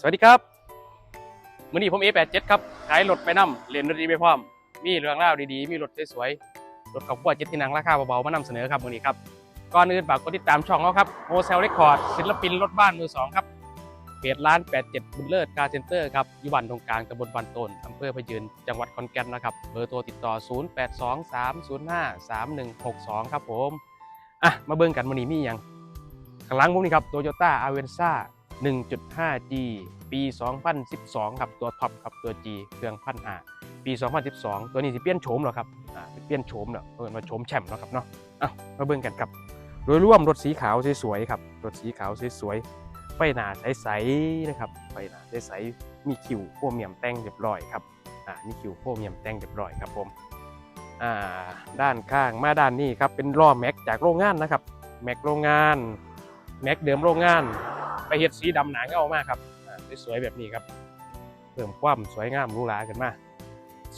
สวัสดีครับมื้อนี้ผม A87 ครับขายรถไปนำเรียนดนตรีไปพร้อม มีเรื่องราดีๆ มีรถสวยๆ รถขับขั้วเจ็ดที่นั่งราคาเบาๆ มานำเสนอครับมื้อนี้ครับ ก่อนอื่นฝากกดติดตามช่องเราครับโฮเซลเรคคอร์ดศิลปินรถบ้านมือสองครับเพจร้าน 87 บุญเลิศการเซ็นเตอร์ครับอยู่บ้านตรงกลางตำบลบันโตนอำเภอพะยืนจังหวัดขอนแก่นนะครับ เบอร์โทรติดต่อ 0823053162 ครับผม อะ มาเบิ่งกันมื้อนี้มีหยังข้างหลังผมนี่ครับ Toyota Avenza 1.5G ปี 2012 ครับตัวท็อปครับตัว G เครื่องพันหาปี 2012 ตัวนี้สิเปลี่ยนโฉมแล้วครับอ่าเปลี่ยนโฉมแล้วเพิ่นมาโฉมแชมป์แล้วครับเนาะอะมาเบิ่งกันครับโดยรวมรถสีขาวสวยๆครับรถสีขาวสวยๆไฟหน้าใสๆนะครับไฟหน้าใสๆมีคิวโครเมียมแต่งเรียบร้อยครับอ่ามีคิวโครเมียมแต่งเรียบร้อยครับผมอ่าด้านข้างมาด้านนี้ครับเป็นล้อแม็กจากโรงงานนะครับแม็กโรงงานแม็กเดิมโรงงาน ไปเฮ็ดสีดำหนาเงามากครับสวยๆแบบนี้ครับเพิ่มความสวยงามหรูหราขึ้นมา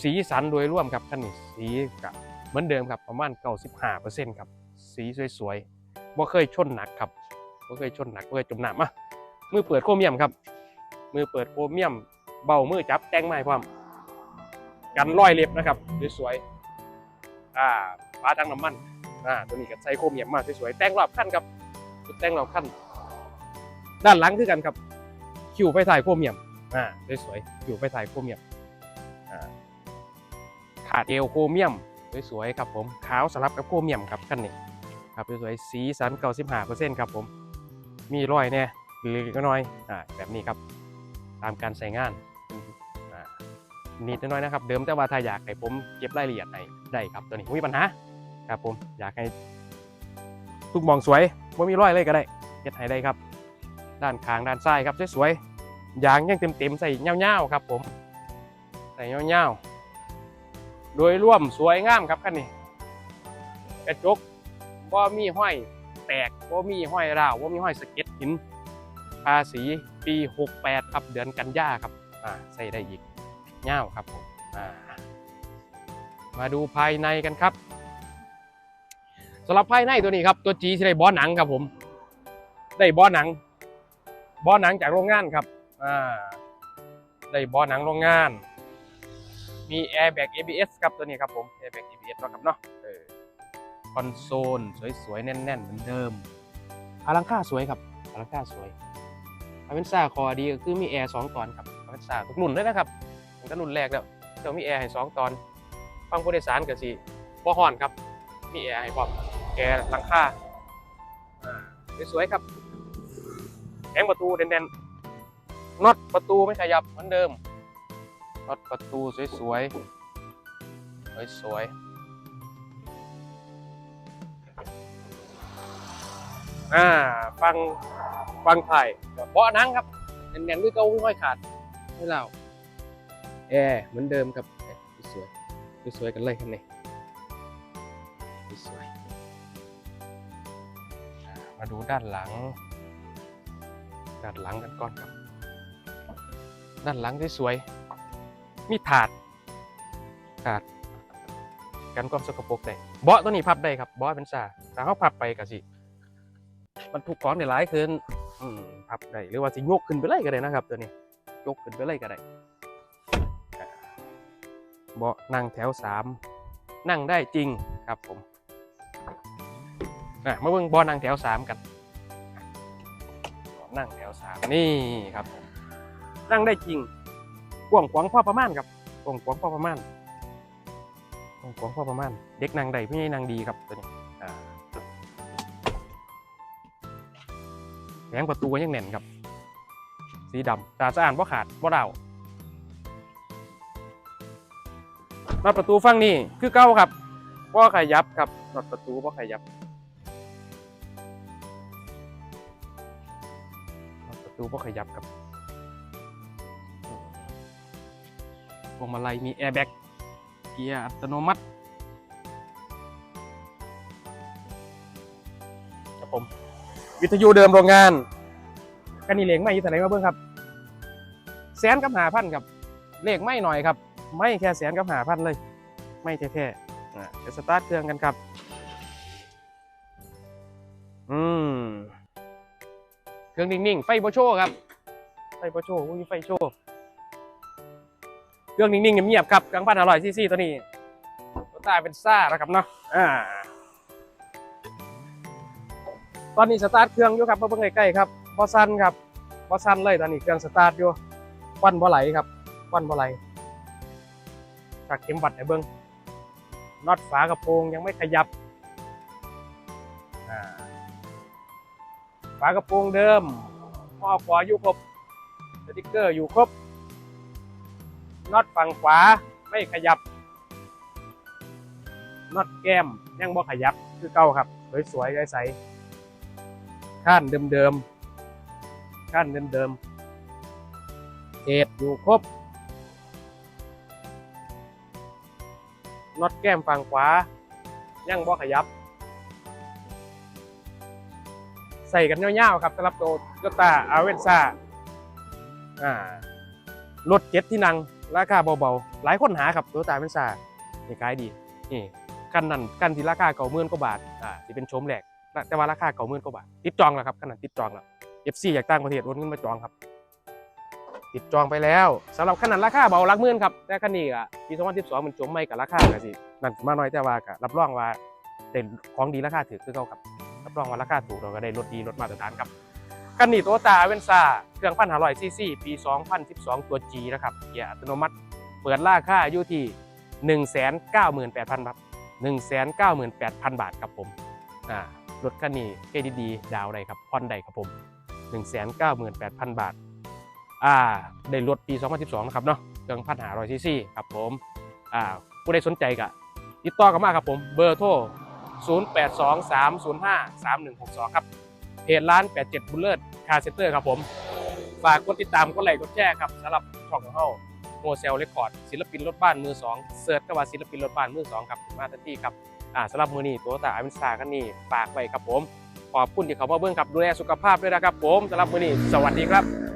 สีสันโดยรวมครับคันนี้สีกับเหมือนเดิมครับประมาณ95%ครับสีสวยๆบ่เคยชนหนักครับบ่เคยชนหนักบ่เคยจมน้ำอะมือเปิดโครเมียมครับ มือเปิดโครเมียม เบามือจับแต่งไม้พร้อมกันร้อยเล็บนะครับสวยๆอ่าฟ้าดังน้ำมันอ่าตัวนี้ก็ใส่โครเมียมมาสวยๆแต่งรอบขั้นครับแต่งรอบขั้น ด้านหลังคือกันครับคิวไฟถ่ายโครเมียมอ่าสวยๆคิวไฟถ่ายโครเมียมอ่าขาดเอวโครเมียมสวยๆครับผมขาวสลับกับโครเมียมครับคันนี้ครับสวยๆสีสัน95%ครับผมมีรอยแน่เล็กๆน้อยอ่าแบบนี้ครับ ตามการใส่งานนิดน้อยนะครับ เดิมแต่ว่าถ้าอยากให้ผมเก็บรายละเอียดให้ได้ครับตัวนี้ไม่มีปัญหาครับผมอยากให้ทุกมองสวยไม่มีรอยเลยก็ได้เก็บให้ได้ครับ ด้านข้างด้านซ้ายครับสวยๆยางยังเต็มๆใส่เงาๆครับผมใส่เงาๆโดยร่วมสวยงามครับคันนี้กระจกว่ามีห้อยแตกว่ามีห้อยราว่ามีห้อยสะเก็ดหินภาษีปี 68 ครับเดือนกันยาครับอ่าใส่ได้อีกเงาครับผมอ่ามาดูภายในกันครับสำหรับภายในตัวนี้ครับตัวจีที่ได้บอหนังครับผม ได้บอหนัง บอหนังจากโรงงานครับอ่าได้บอหนังโรงงาน มี airbag ABS ครับตัวนี้ครับผม airbag ABS เนะครับเนาะเออคอนโซลสวยๆ แน่นๆ เหมือนเดิมอลังค่าสวยครับอลังค่าสวยอเวนซ่าคอดีก็คือมีแอร์สองตอนครับอเวนซ่าทุกรุ่นเลยนะครับมันก็รุ่นแรกแล้วเจ้ามีแอร์ให้สองตอนฟังผู้โดยสารก็สิบ่ฮ้อนครับ มีแอร์ให้พร้อมแกหลังคาอ่าสวยๆครับ แผงประตูเด่นๆน็อตประตูไม่ขยับเหมือนเดิมน็อตประตูสวยๆสวยๆอ่าฟังฟังไผ่เบาะนังครับเน่นๆด้วยเก้าไม่ค่อยขาดไม่เล่าแอร์เหมือนเดิมครับสวยๆสวยๆกันเลยครับนี่สวยมาดูด้านหลัง ด้านหลังกันก่อนครับ ด้านหลังที่สวย มีถาดถาดกันความสกปรกได้เบาะตัวนี้พับได้ครับเบาะเป็นซาถ้าเขาพับไปก็สิมันถูกของได้หลายขึ้นอืมพับได้หรือว่าสิยกขึ้นไปเลยก็ได้นะครับ ตัวนี้ยกขึ้นไปเลยก็ได้เบาะนั่งแถวสามนั่งได้จริงครับผมอะมาเบิ่งเบาะนั่งแถวสามกัน นั่งแถวสามนี่ครับผมนั่งได้จริงกว้างขวางพอประมาณครับกว้างขวางพอประมาณกว้างขวางพอประมาณ เด็กนั่งได้พี่ใหญ่นั่งดีครับตัวนี้อ่าแผงประตูก็ยังแน่นครับ สีดำตาสะอาดบ่ขาดบ่เดามาประตูฝั่งนี้คือเก้าครับบ่ขยับครับน็อตประตูบ่ขยับ ตูก็ขยับครับพวงมาลัยมีแอร์แบ็กเกียร์อัตโนมัติครับผม วิทยุเดิมโรงงานกันนี่เลขไม่ยู่ที่ไหนมาเบิ้งครับ แสนกับหาพันครับ เลขไม่หน่อยครับ ไม่แค่แสนกับหาพันเลย ไม่แท้ๆอะสตาร์ทเครื่องกันครับ รื่องนิ่งๆ ไฟโบโชครับ ไฟโปรโชว์มีไฟโชว์เครื่องนิ่งๆเงียบๆครับกลางพันอร่อยซี่ๆตัวนี้ตัวตายเป็นซ่าแล้วครับเนาะอ่าตอนนี้สตาร์ทเครื่องอยู่ครับมาเบิ่งใกล้ๆครับบอซันครับบอซันเลยตอนนี้เครื่องสตาร์ทอยู่ควันบ่ไหลครับควันบ่ไหลจากเข็มวัดให้เบิ่งน็อตฝากระโปรงยังไม่ขยับอ่า ฝากระโปรงเดิมหม้อขวาอยู่ครบสติ๊กเกอร์อยู่ครบน็อตฝั่งขวาไม่ขยับน็อตแก้มยังบ่ขยับคือเก่าครับ สวยๆใสๆข้านเดิมๆข้านเดิมๆเศษอยู่ครบน็อตแก้มฝั่งขวายังบ่ขยับ ใส่กันยาวๆครับสำหรับโตโยต้าอาเวนซ่าอ่ารถเจ็ดที่นั่งราคาเบาๆ หลายคนหาครับโตโยต้าอาเวนซ่านี่ขายดีนี่กันนั่นกันที่ราคาเก่าหมื่อนกว่าบาทอ่าที่เป็นโฉมแรกแต่ว่าราคาเก่าหมื่อนกว่าบาทติดจองแล้วครับขนาดติดจองแล้ว FC อยากตั้งประเทศโอนเงินมาจองครับ ติดจองไปแล้วสำหรับขนาดราคาเบาลักหมื่อนครับแต่คันนี้อะปี2012มันจมไม่กับราคาก็สินั่นมาน้อยแต่ว่าก็รับรองว่าเป็นของดีราคาถือคือเขาครับ รับรองว่าราคาถูกเราก็ได้รถดีรถมาตรฐานครับคันนี้โตโยต้าเวนซ่าเครื่องพันหาร้อยซีซีปี 2012 ตัว G นะครับเกียร์อัตโนมัติ เปิดราคาอยู่ที่ 198,000 บาท 198,000 บาทครับผมอ่ารถคันนี้เครดิตดีดาวน์ได้ครับผ่อนได้ครับผม 198,000 บาทอ่าได้รถปี 2012 นะครับเนาะเครื่องพันหาร้อยซีซีครับผมอ่าผู้ใดสนใจก็ติดต่อกันมาครับผมเบอร์โทร 0823053162 ครับ เพจร้าน 87 บุลเลอร์คาร์เซนเตอร์ครับผม ฝากกดติดตามกดไลค์กดแชร์ครับสำหรับช่องของเราโมเซลเรคคอร์ดศิลปินรถบ้านมือสองเสิร์ชก็ว่าศิลปินรถบ้านมือสองครับมาทันทีครับอ่าสำหรับมือนี้ตัวตาอันซากันนี่ฝากไว้ครับผม ขอบคุณที่เขามาเบิ่งครับดูแลสุขภาพด้วยนะครับผมสำหรับมือนี้สวัสดีครับ